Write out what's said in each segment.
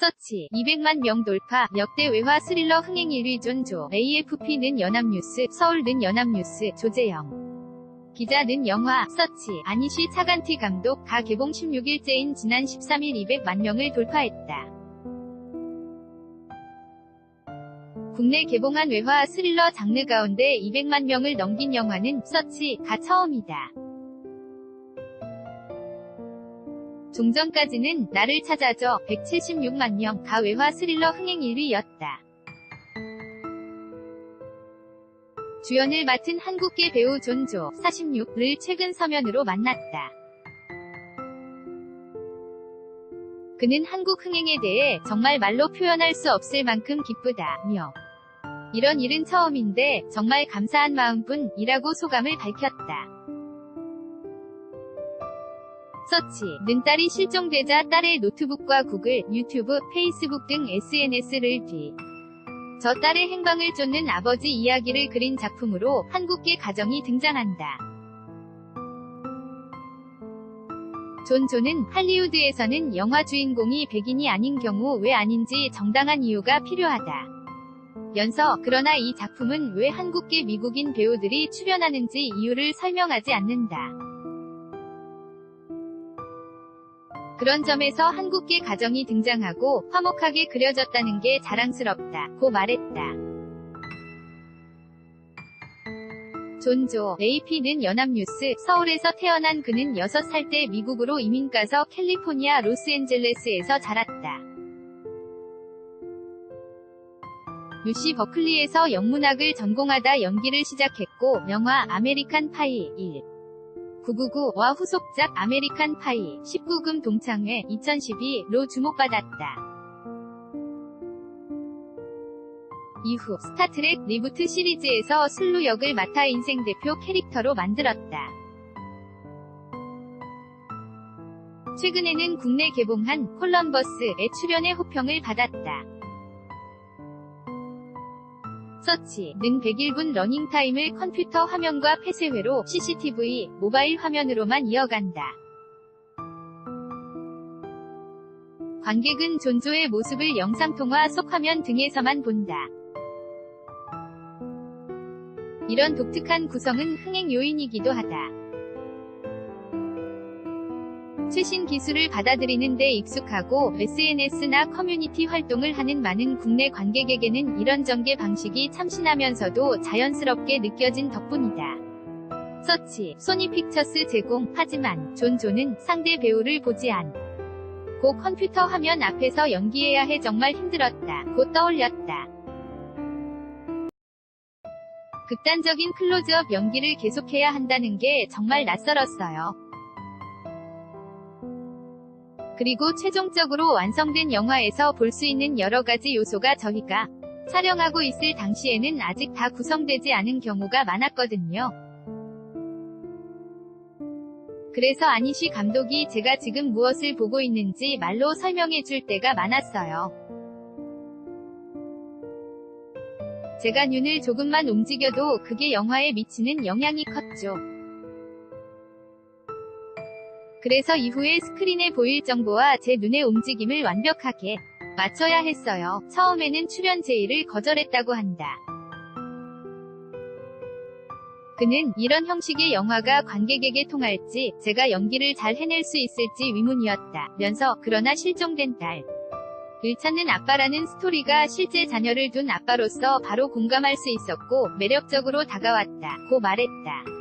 서치 200만 명 돌파 역대 외화 스릴러 흥행 1위 존조 AFP는 연합뉴스 서울는 연합뉴스 조재영 기자는 영화 서치 아니시 차간티 감독 가 개봉 16일째인 지난 13일 200만 명을 돌파했다. 국내 개봉한 외화 스릴러 장르 가운데 200만 명을 넘긴 영화는 서치가 처음이다. 종전까지는 나를 찾아줘 176만 명 가 외화 스릴러 흥행 1위였다. 주연을 맡은 한국계 배우 존조 46를 최근 서면으로 만났다. 그는 한국 흥행에 대해 정말 말로 표현할 수 없을 만큼 기쁘다며 이런 일은 처음인데 정말 감사한 마음뿐이라고 소감을 밝혔다. 서치, 는 딸이 실종되자 딸의 노트북과 구글, 유튜브, 페이스북 등 SNS를 비. 저 딸의 행방을 쫓는 아버지 이야기를 그린 작품으로 한국계 가정이 등장한다. 존조는 할리우드에서는 영화 주인공이 백인이 아닌 경우 왜 아닌지 정당한 이유가 필요하다. 연서, 그러나 이 작품은 왜 한국계 미국인 배우들이 출연하는지 이유를 설명하지 않는다. 그런 점에서 한국계 가정이 등장하고 화목하게 그려졌다는 게 자랑스럽다. 고 말했다. 존조, AP는 연합뉴스, 서울에서 태어난 그는 6살 때 미국으로 이민 가서 캘리포니아 로스앤젤레스에서 자랐다. UC 버클리에서 영문학을 전공하다 연기를 시작했고, 영화 아메리칸 파이 1. 999와 후속작 아메리칸 파이 19금 동창회 2012로 주목받았다. 이후 스타트렉 리부트 시리즈에서 슬루 역을 맡아 인생 대표 캐릭터로 만들었다. 최근에는 국내 개봉한 콜럼버스에 출연해 호평을 받았다. 서치는 101분 러닝타임을 컴퓨터 화면과 폐쇄회로 CCTV, 모바일 화면으로만 이어간다. 관객은 존조의 모습을 영상통화 속 화면 등에서만 본다. 이런 독특한 구성은 흥행 요인이기도 하다. 최신 기술을 받아들이는 데 익숙하고 SNS나 커뮤니티 활동을 하는 많은 국내 관객에게는 이런 전개 방식이 참신하면서도 자연스럽게 느껴진 덕분이다. 서치, 소니 픽처스 제공, 하지만 존조는 상대 배우를 보지 않. 고 컴퓨터 화면 앞에서 연기해야 해 정말 힘들었다. 고 떠올렸다. 극단적인 클로즈업 연기를 계속해야 한다는 게 정말 낯설었어요. 그리고 최종적으로 완성된 영화에서 볼 수 있는 여러 가지 요소가 저희가 촬영하고 있을 당시에는 아직 다 구성되지 않은 경우가 많았거든요. 그래서 아니시 감독이 제가 지금 무엇을 보고 있는지 말로 설명해 줄 때가 많았어요. 제가 눈을 조금만 움직여도 그게 영화에 미치는 영향이 컸죠. 그래서 이후에 스크린에 보일 정보와 제 눈의 움직임을 완벽하게 맞춰야 했어요. 처음에는 출연 제의를 거절했다고 한다. 그는 이런 형식의 영화가 관객에게 통할지 제가 연기를 잘 해낼 수 있을지 위문이었다. 면서 그러나 실종된 딸. 을 찾는 아빠라는 스토리가 실제 자녀를 둔 아빠로서 바로 공감할 수 있었고 매력적으로 다가왔다. 고 말했다.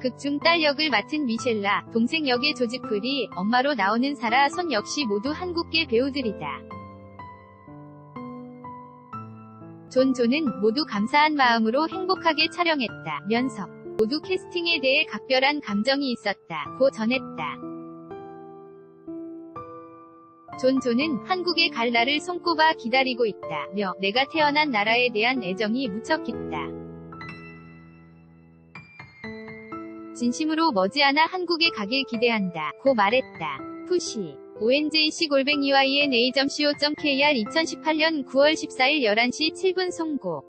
극중 딸 역을 맡은 미셸라, 동생 역의 조지풀이, 엄마로 나오는 사라 손 역시 모두 한국계 배우들이다. 존조는 모두 감사한 마음으로 행복하게 촬영했다. 면서 모두 캐스팅에 대해 각별한 감정이 있었다. 고 전했다. 존조는 한국에 갈 날을 손꼽아 기다리고 있다. 며 내가 태어난 나라에 대한 애정이 무척 깊다. 진심으로 머지않아 한국에 가길 기대한다. 고 말했다. 푸시. ONJC 골뱅이와 ENA.co.kr 2018년 9월 14일 11시 7분 송고